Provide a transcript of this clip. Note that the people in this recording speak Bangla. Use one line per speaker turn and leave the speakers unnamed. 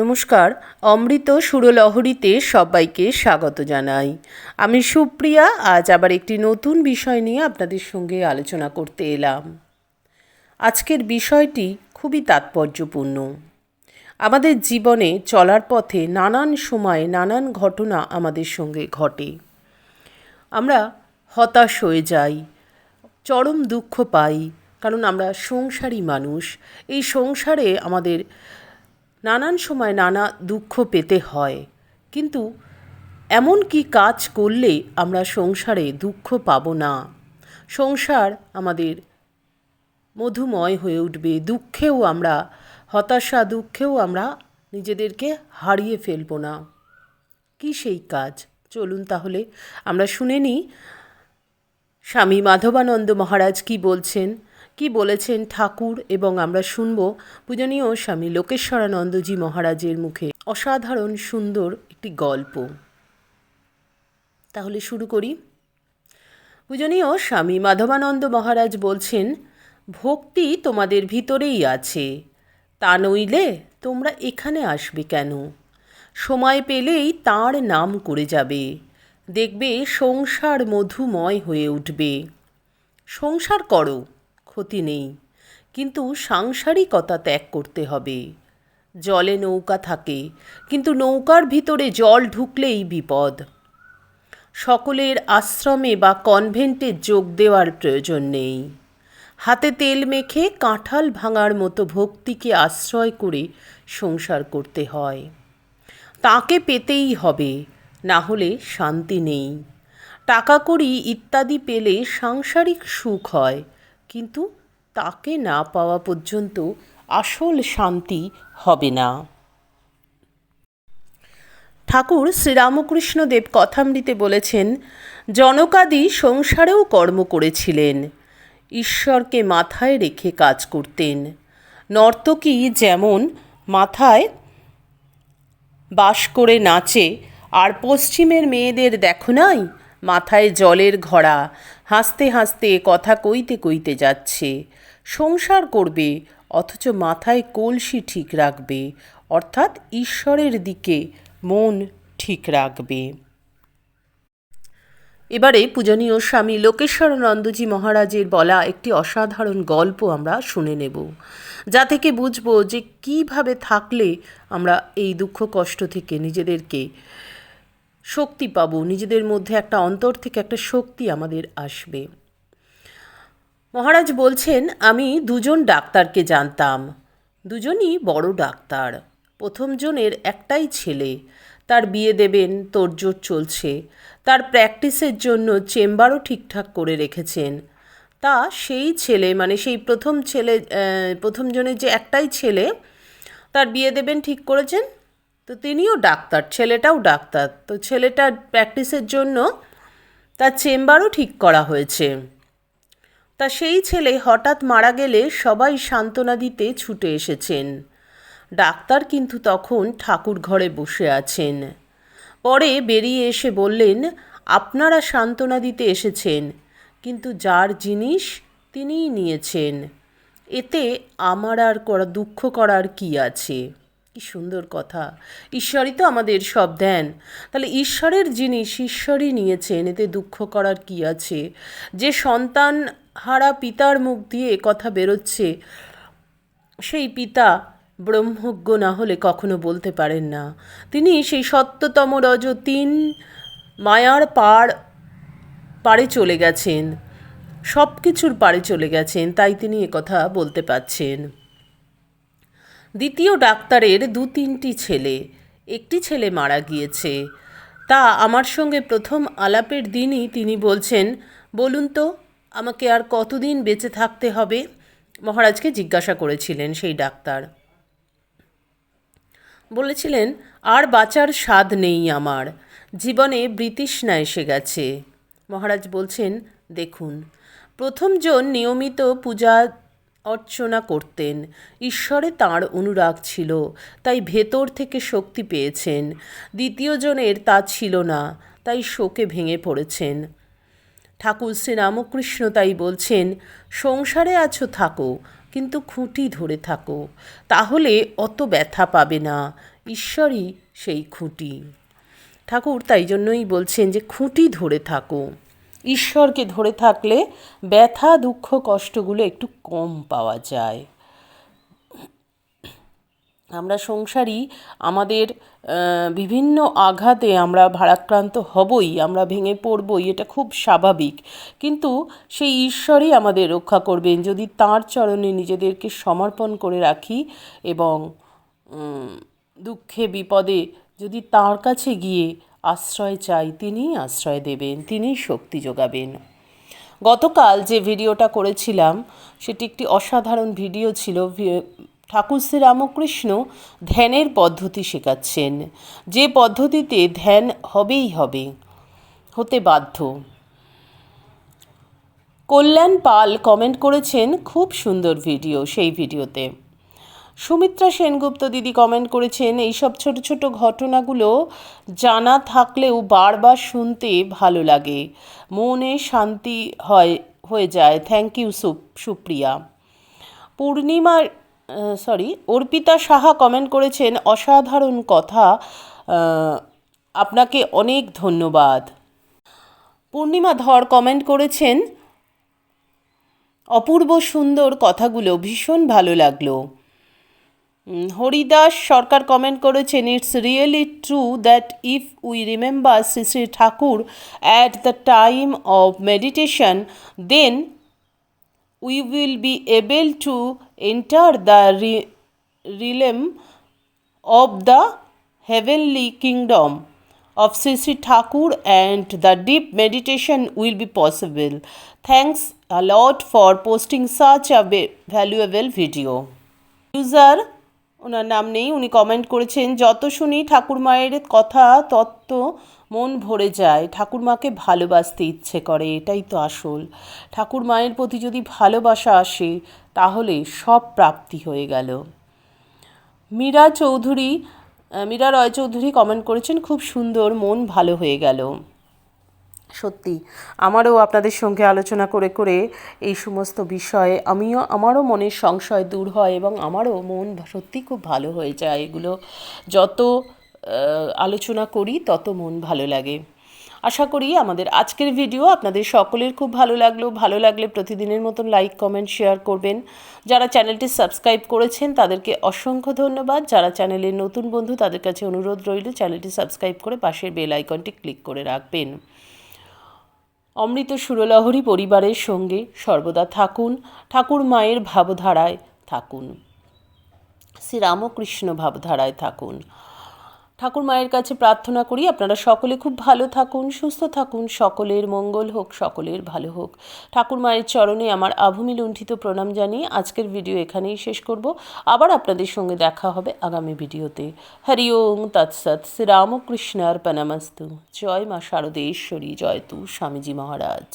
নমস্কার, অমৃত সুরলহরীতে সবাইকে স্বাগত জানাই। আমি সুপ্রিয়া, আজ আবার একটি নতুন বিষয় নিয়ে আপনাদের সঙ্গে আলোচনা করতে এলাম। আজকের বিষয়টি খুবই তাৎপর্যপূর্ণ। আমাদের জীবনে চলার পথে নানান সময়ে নানান ঘটনা আমাদের সঙ্গে ঘটে। আমরা হতাশ হয়ে যাই, চরম দুঃখ পাই, কারণ আমরা সংসারী মানুষ। এই সংসারে আমাদের নানান সময় নানা দুঃখ পেতে হয়। কিন্তু এমন কি কাজ করলে আমরা সংসারে দুঃখ পাব না? সংসার আমাদের মধুময় হয়ে উঠবে। দুঃখেও আমরা, হতাশা দুঃখেও আমরা নিজেদেরকে হারিয়ে ফেলব না। কি সেই কাজ? চলুন তাহলে আমরা শুনে নিই। স্বামী মাধবানন্দ মহারাজ কি বলছেন? কি বলেছেন ঠাকুর এবং আমরা শুনব পূজনীয় স্বামী লোকেশ্বরানন্দজি মহারাজের মুখে অসাধারণ সুন্দর একটি গল্প। তাহলে শুরু করি। পূজনীয় স্বামী মাধবানন্দ মহারাজ বলছেন, ভক্তি তোমাদের ভিতরেই আছে। তা নইলে তোমরা এখানে আসবে কেন? সময় পেলেই তার নাম করে যাবে। দেখবে সংসার মধুময় হয়ে উঠবে। সংসার করো। ক্ষতি নেই। কিন্তু সাংসারিকতা ত্যাগ করতে হবে। জলে নৌকা থাকে, কিন্তু নৌকার ভিতরে জল ঢুকলেই বিপদ। সকলের আশ্রমে বা কনভেন্টে যোগ দেওয়ার প্রয়োজন নেই। হাতে তেল মেখে কাঁঠাল ভাঙার মতো ভক্তিকে আশ্রয় করে সংসার করতে হয়। তাকে পেতেই হবে না হলে শান্তি নেই। টাকা কড়ি ইত্যাদি পেলে সাংসারিক সুখ হয় কিন্তু তাকে না পাওয়া পর্যন্ত আসল শান্তি হবে না। ঠাকুর শ্রীরামকৃষ্ণদেব কথামৃতে বলেছেন, জনকাদি সংসারেও কর্ম করেছিলেন। ঈশ্বরকে মাথায় রেখে কাজ করতেন। নর্তকী যেমন মাথায় বাস করে নাচে, আর পশ্চিমের মেয়েদের দেখো নাই, মাথায় জলের ঘড়া। হাসতে হাসতে, কথা কইতে কইতে যাচ্ছে। সংসার করবে, অথচ মাথায় কলসি ঠিক রাখবে, অর্থাৎ ঈশ্বরের দিকে মন ঠিক রাখবে। এবারে পূজনীয় স্বামী লোকেশ্বরানন্দজি মহারাজের বলা একটি অসাধারণ গল্প আমরা শুনে নেব, যা থেকে বুঝব যে কীভাবে থাকলে আমরা এই দুঃখ কষ্ট থেকে নিজেদেরকে শক্তি পাবো, নিজেদের মধ্যে একটা অন্তর থেকে একটা শক্তি আমাদের আসবে। মহারাজ বলছেন, আমি দুজন ডাক্তারকে জানতাম। দুজনই বড় ডাক্তার। প্রথমজনের একটাই ছেলে। তার বিয়ে দেবেন তোড়জোড় চলছে। তার প্র্যাকটিসের জন্য চেম্বারও ঠিকঠাক করে রেখেছেন। তা সেই ছেলে মানে সেই প্রথম ছেলে প্রথমজনের যে একটাই ছেলে, তার বিয়ে দেবেন ঠিক করেছেন? তো তিনিও ডাক্তার, ছেলেটাও ডাক্তার। তো ছেলেটার প্র্যাকটিসের জন্য তার চেম্বারও ঠিক করা হয়েছে। তা সেই ছেলে হঠাৎ মারা গেলে সবাই সান্ত্বনা দিতে ছুটে এসেছেন। ডাক্তার কিন্তু তখন ঠাকুর ঘরে বসে আছেন। পরে বেরিয়ে এসে বললেন, আপনারা সান্ত্বনা দিতে এসেছেন, কিন্তু যার জিনিস তিনিই নিয়েছেন। এতে আমার আর করা, দুঃখ করার কি আছে? কি সুন্দর কথা। ঈশ্বরই তো আমাদের সব দেন তাহলে ঈশ্বরের জিনিস ঈশ্বরই নিয়েছেন, এতে দুঃখ করার কি আছে? যে সন্তান হারা পিতার মুখ দিয়ে কথা বেরোচ্ছে, সেই পিতা ব্রহ্মজ্ঞ না হলে কখনো বলতে পারেন না। তিনি সেই সত্যতম রজ তিন মায়ার পার, পারে চলে গেছেন। সব কিছুর পারে চলে গেছেন, তাই তিনি কথা বলতে পারছেন। দ্বিতীয় ডাক্তারের দু তিনটি ছেলে। একটি ছেলে মারা গিয়েছে। তা আমার সঙ্গে প্রথম আলাপের দিনই তিনি বলছেন, বলুন তো, আমাকে আর কতদিন বেঁচে থাকতে হবে? মহারাজকে জিজ্ঞাসা করেছিলেন সেই ডাক্তার। বলেছিলেন, আর বাঁচার স্বাদ নেই আমার, জীবনে বৃতৃষ্ণা এসে গেছে। মহারাজ বলছেন, দেখুন প্রথমজন নিয়মিত পূজা অর্চনা করতেন। ঈশ্বরে তাঁর অনুরাগ ছিল, তাই ভেতর থেকে শক্তি পেয়েছেন। দ্বিতীয়জনের তা ছিল না, তাই শোকে ভেঙে পড়েছেন। ঠাকুর শ্রীরামকৃষ্ণ তাই বলছেন, সংসারে আছো থাকো, কিন্তু খুঁটি ধরে থাকো, তাহলে অত ব্যথা পাবে না, ঈশ্বরই সেই খুঁটি। ঠাকুর তাই জন্যই বলছেন যে, খুঁটি ধরে থাকো। ঈশ্বরকে ধরে থাকলে ব্যথা, দুঃখ, কষ্টগুলো একটু কম পাওয়া যায়। আমরা সংসারী, আমাদের বিভিন্ন আঘাতে আমরা ভারাক্রান্ত হবই, আমরা ভেঙে পড়বই, এটা খুব স্বাভাবিক। কিন্তু সেই ঈশ্বরই আমাদের রক্ষা করবেন। যদি তাঁর চরণে নিজেদেরকে সমর্পণ করে রাখি এবং দুঃখে, বিপদে যদি তাঁর কাছে গিয়ে আশ্রয় চাই, তিনিই আশ্রয় দেবেন, তিনিই শক্তি যোগাবেন। গতকাল যে ভিডিওটা করেছিলাম, সেটি একটি অসাধারণ ভিডিও ছিল। ঠাকুর শ্রী রামকৃষ্ণ ধ্যানের পদ্ধতি শেখাচ্ছেন। যে পদ্ধতিতে ধ্যান হবেই হবে, হতে বাধ্য। কল্যাণ পাল কমেন্ট করেছেন, খুব সুন্দর ভিডিও সেই ভিডিওতে। সুমিত্রা সেনগুপ্ত দিদি কমেন্ট করেছেন, এইসব ছোট ছোট ঘটনাগুলো জানা থাকলেও বারবার শুনতে ভালো লাগে। মনে শান্তি হয়, হয়ে যায়। Thank you Supriya. পূর্ণিমার সরি অর্পিতা সাহা কমেন্ট করেছেন, অসাধারণ কথা আপনাকে অনেক ধন্যবাদ। পূর্ণিমা ধর কমেন্ট করেছেন, অপূর্ব সুন্দর কথাগুলো ভীষণ ভালো লাগল। হরিদাস সরকার কমেন্ট করেছেন it's really true that if we remember Shri Shri Thakur at the time of meditation then we will be able to enter the realm of the heavenly kingdom of Shri Shri Thakur and the deep meditation will be possible thanks lot for posting such a valuable video user owner নাম নেই, উনি কমেন্ট করেছেন, যত শুনি ঠাকুর মায়ের কথা, তত্ত্ব মন ভরে যায়। ঠাকুর মাকে ভালোবাসতে ইচ্ছে করে, এটাই তো আসল। ঠাকুর মায়ের প্রতি যদি ভালোবাসা আসে, তাহলে সব প্রাপ্তি হয়ে গেল। মীরা চৌধুরী মীরা রয় চৌধুরী কমেন্ট করেছেন, খুব সুন্দর, মন ভালো হয়ে গেল। সত্যি। আমারও আপনাদের সঙ্গে আলোচনা করে করে এই সমস্ত বিষয়ে আমিও, আমারও মনের সংশয় দূর হয় এবং আমারও মন সত্যি খুব ভালো হয়ে যায়। এগুলো যত আলোচনা করি, তত মন ভালো লাগে। আশা করি আমাদের আজকের ভিডিও আপনাদের সকলের খুব ভালো লাগল। ভালো লাগলে প্রতিদিনের মতন লাইক কমেন্ট শেয়ার করবেন। যারা চ্যানেলটি সাবস্ক্রাইব করেছেন, তাদেরকে অসংখ্য ধন্যবাদ। যারা চ্যানেলের নতুন বন্ধু, তাদের কাছে অনুরোধ রইল, চ্যানেলটি সাবস্ক্রাইব করে পাশের বেল আইকনটি ক্লিক করে রাখবেন। অমৃত সুরলহরী পরিবারের সঙ্গে সর্বদা থাকুন ঠাকুর মায়ের ভাবধারায় থাকুন। শ্রীরামকৃষ্ণ ভাবধারায় থাকুন। ঠাকুর মায়ের কাছে প্রার্থনা করি, আপনারা সকলে খুব ভালো থাকুন, সুস্থ থাকুন, সকলের মঙ্গল হোক, সকলের ভালো হোক। ঠাকুর মায়ের চরণে আমার আভূমি লুণ্ঠিত প্রণাম জানিয়ে আজকের ভিডিও এখানেই শেষ করব। আবার আপনাদের সঙ্গে দেখা হবে আগামী ভিডিওতে। হরি ওম তৎসৎ শ্রীরামকৃষ্ণ অর্পণমস্তু জয় মা শারদেশ্বরী, জয় তু স্বামীজি মহারাজ।